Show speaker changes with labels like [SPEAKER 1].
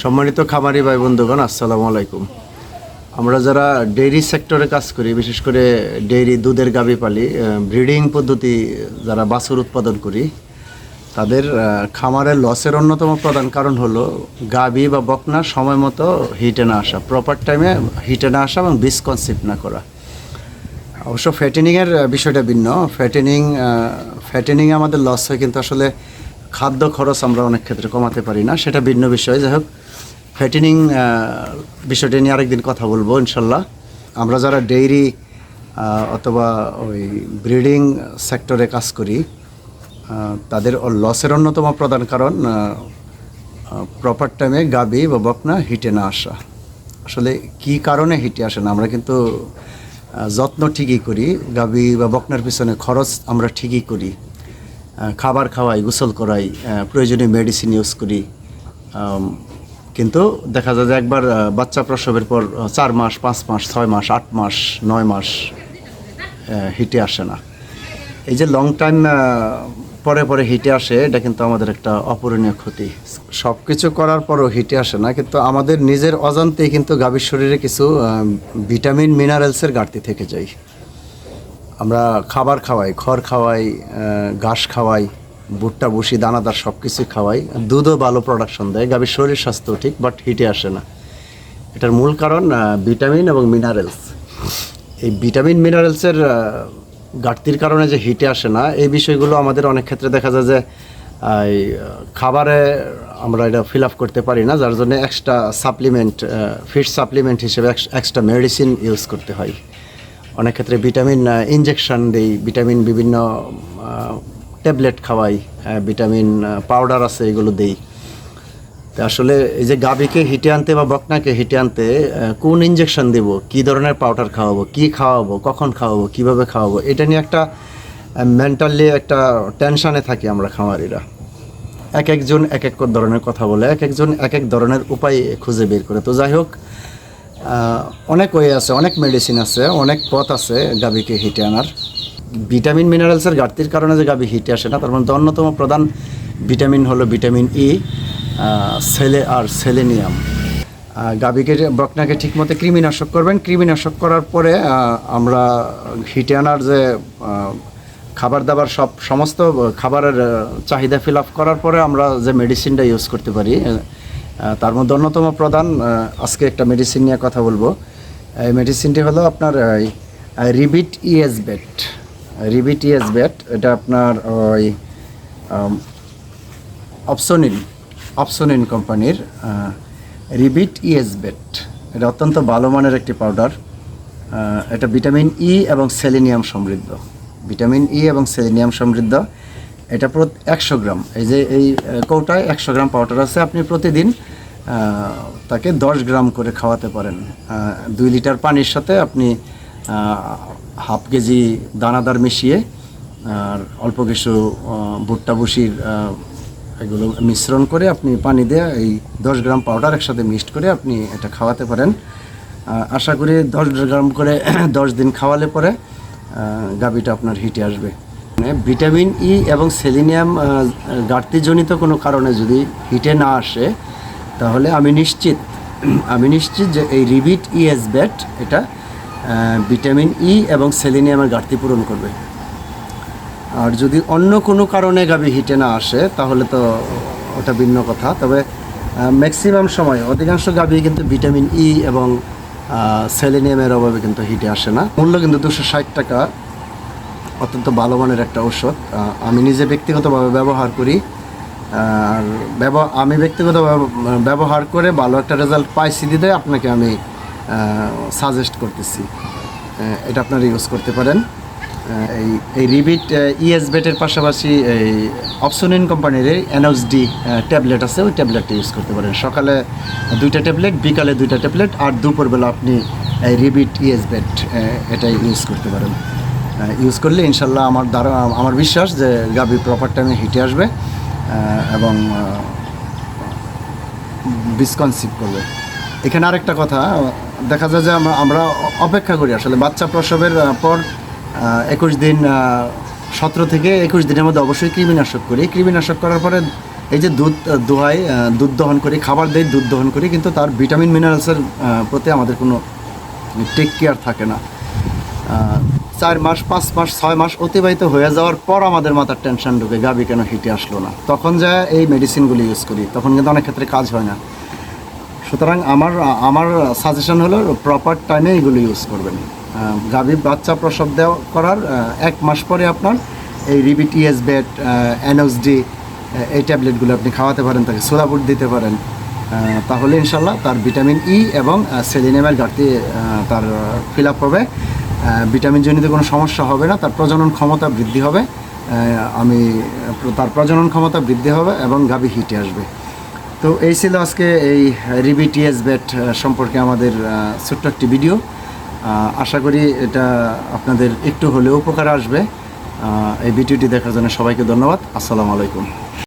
[SPEAKER 1] সম্মানিত খামারি ভাই, বন্ধুগণ, আসসালামু আলাইকুম। আমরা যারা ডেইরি সেক্টরে কাজ করি, বিশেষ করে ডেইরি দুধের গাভী পালি ব্রিডিং পদ্ধতি যারা বাছুর উৎপাদন করি, তাদের খামারের লসের অন্যতম প্রধান কারণ হলো গাভী বা বকনা সময় মতো হিটে না আসা প্রপার টাইমে হিটে না আসা এবং বিসকনসিপ্ট না করা। অবশ্য ফ্যাটেনিংয়ের বিষয়টা ভিন্ন। ফ্যাটেনিং ফ্যাটেনিং আমাদের লস হয় কিন্তু আসলে খাদ্য খরচ আমরা অনেক ক্ষেত্রে কমাতে পারি না, সেটা ভিন্ন বিষয়। যাই হোক ফ্যাটেনিং বিষয়টা নিয়ে আরেকদিন কথা বলব, ইনশাল্লাহ। আমরা যারা ডেইরি অথবা ওই ব্রিডিং সেক্টরে কাজ করি তাদের লসের অন্যতম প্রধান কারণ প্রপার টাইমে গাবি বা বকনা হিটে না আসা। আসলে কি কারণে হিটে আসে না, আমরা কিন্তু যত্ন ঠিকই করি। গাবি বা বকনার পিছনে খরচ আমরা ঠিকই করি। খাবার খাওয়াই, গোসল করাই প্রয়োজনীয় মেডিসিন ইউজ করি। কিন্তু দেখা যায় যে একবার বাচ্চা প্রসবের পর চার মাস, পাঁচ মাস, ছয় মাস, আট মাস, নয় মাস হিটে আসে না। এই যে লং টাইম পরে পরে হিটে আসে, এটা কিন্তু আমাদের একটা অপূরণীয় ক্ষতি। সব কিছু করার পরও হিটে আসে না, কিন্তু আমাদের নিজের অজান্তেই কিন্তু গাভীর শরীরে কিছু ভিটামিন, মিনারেলসের ঘাটতি থেকে যায়। আমরা খাবার খাওয়াই, খড় খাওয়াই ঘাস খাওয়াই ভুট্টা বসি দানাদার সব কিছুই খাওয়াই। দুধও ভালো প্রোডাকশন দেয়। গাভীর শরীর স্বাস্থ্য ঠিক বাট হিটে আসে না। এটার মূল কারণ ভিটামিন এবং মিনারেলস এই ভিটামিন মিনারেলসের ঘাটতির কারণে যে হিটে আসে না, এই বিষয়গুলো আমাদের অনেক ক্ষেত্রে দেখা যায় যে খাবারে আমরা এটা ফিল আপ করতে পারি না, যার জন্য এক্সট্রা সাপ্লিমেন্ট ফিড সাপ্লিমেন্ট হিসেবে এক্সট্রা মেডিসিন ইউজ করতে হয়। অনেক ক্ষেত্রে ভিটামিন ইনজেকশন দিই। ভিটামিন বিভিন্ন ট্যাবলেট খাওয়াই ভিটামিন পাউডার আছে, এগুলো দেই। তো আসলে এই যে গাভীকে হিটে আনতে বা বকনাকে হিটে আনতে কোন ইঞ্জেকশন দেব? কি ধরনের পাউডার খাওয়াবো? কি খাওয়াবো? কখন খাওয়াবো? কীভাবে খাওয়াবো? এটা নিয়ে একটা মেন্টালি একটা টেনশানে থাকি আমরা খামারিরা। এক একজন এক এক ধরনের কথা বলে, এক একজন এক এক ধরনের উপায় খুঁজে বের করে। তো যাই হোক অনেক ওয়ে আছে, অনেক মেডিসিন আছে, অনেক পথ আছে গাভীকে হিটে আনার। ভিটামিন মিনারেলসের ঘাটতির কারণে যে গাভী হিটে আসে না, তার মধ্যে অন্যতম প্রধান ভিটামিন হলো ভিটামিন ই সেলে আর সেলেনিয়াম। গাভীকে বকনাকে ঠিকমতো কৃমিনাশক করবেন। কৃমিনাশক করার পরে আমরা হিটে আনার যে খাবার দাবার সব সমস্ত খাবারের চাহিদা ফিল আপ করার পরে আমরা যে মেডিসিনটা ইউজ করতে পারি তার মধ্যে অন্যতম প্রধান আজকে একটা মেডিসিন নিয়ে কথা বলব। এই মেডিসিনটি হলো আপনার Rebit ES Vet Rebit ES Vet এটা আপনার ওই অপসোনিন অপসোনিন কোম্পানির রিবিট ইএস বেট এটা অত্যন্ত ভালো মানের একটি পাউডার এটা ভিটামিন ই এবং সেলিনিয়াম সমৃদ্ধ। ভিটামিন ই এবং সেলিনিয়াম সমৃদ্ধ। এটা একশো গ্রাম। এই যে, এই কৌটায় একশো গ্রাম পাউডার আছে। আপনি প্রতিদিন তাকে দশ গ্রাম করে খাওয়াতে পারেন। দুই লিটার পানির সাথে আপনি হাফ কেজি দানাদার মিশিয়ে, আর অল্প কিছু ভুট্টা বসির এগুলো মিশ্রণ করে আপনি পানি দিয়ে এই দশ গ্রাম পাউডার একসাথে মিক্সড করে আপনি এটা খাওয়াতে পারেন। আশা করি দশ গ্রাম করে দশ দিন খাওয়ালে পরে গাবিটা আপনার হিটে আসবে। মানে ভিটামিন ই এবং সেলিনিয়াম ঘাটতিজনিত কোনো কারণে যদি হিটে না আসে, তাহলে আমি নিশ্চিত আমি নিশ্চিত যে এই রিবিট ইএস ব্যাট এটা ভিটামিন ই এবং সেলিনিয়ামের ঘাটতি পূরণ করবে। আর যদি অন্য কোনো কারণে গাভী হিটে না আসে, তাহলে তো ওটা ভিন্ন কথা। তবে ম্যাক্সিমাম সময় অধিকাংশ গাভী কিন্তু ভিটামিন ই এবং সেলেনিয়ামের অভাবে কিন্তু হিটে আসে না। মূল্য কিন্তু দুশো ষাট টাকা। অত্যন্ত ভালো মানের একটা ঔষধ। আমি নিজে ব্যক্তিগতভাবে ব্যবহার করি। আর ব্যবহার আমি ব্যক্তিগতভাবে ব্যবহার করে ভালো একটা রেজাল্ট পাইছি দিতে আপনাকে আমি সাজেস্ট করতেছি। এটা আপনারা ইউজ করতে পারেন। এই এই রিবিট ইএস বেটের পাশাপাশি এই অপশনিন কোম্পানির এই এনএসডি ট্যাবলেট আছে, ওই ট্যাবলেটটা ইউজ করতে পারেন। সকালে দুইটা ট্যাবলেট বিকালে দুইটা ট্যাবলেট আর দুপুরবেলা আপনি এই রিবিট ইএস বেট এটা ইউজ করতে পারেন। ইউজ করলে ইনশাল্লাহ আমার দ্বারা, আমার বিশ্বাস যে গাভি প্রপার টাইমে হিটে আসবে এবং বিসকনসিভ করবে। এখানে আরেকটা কথা দেখা যায় যে আমরা- অপেক্ষা করি আসলে। বাচ্চা প্রসবের পর একুশ দিন সতেরো থেকে একুশ দিনের মধ্যে অবশ্যই কৃমিনাশক করি। কৃমিনাশক করার পরে এই যে দুধ দোহাই দুধ দহন করি, খাবার দেই, দুধ দহন করি, কিন্তু তার ভিটামিন, মিনারেলসের প্রতি আমাদের কোনো টেক কেয়ার থাকে না। চার মাস, পাঁচ মাস, ছয় মাস অতিবাহিত হয়ে যাওয়ার পর আমাদের মাথার টেনশন ঢুকে, গাবি কেন, হিটে আসলো না। তখন যা এই মেডিসিনগুলি ইউজ করি, তখন কিন্তু অনেক ক্ষেত্রে কাজ হয় না। সুতরাং আমার আমার সাজেশন হলো প্রপার টাইমে এগুলো ইউজ করবেন। গাভী বাচ্চা প্রসব দেওয়া করার এক মাস পরে আপনার এই রিবিট ইএস বেড এনএসডি এই ট্যাবলেটগুলো আপনি খাওয়াতে পারেন, তাকে সোলাপুট দিতে পারেন। তাহলে ইনশাল্লাহ তার ভিটামিন ই এবং সেলিনেমের ঘাটতি তার ফিল আপ হবে। ভিটামিন জনিত কোনো সমস্যা হবে না, তার প্রজনন ক্ষমতা বৃদ্ধি হবে। আমি, তার প্রজনন ক্ষমতা বৃদ্ধি হবে এবং গাভী হিটে আসবে। তো এই ছিল আজকে এই রিবিটিএস ব্যাট সম্পর্কে আমাদের ছোট্ট একটি ভিডিও আশা করি এটা আপনাদের একটু হলেও উপকার আসবে। এই ভিডিওটি দেখার জন্য সবাইকে ধন্যবাদ। আসসালামু আলাইকুম।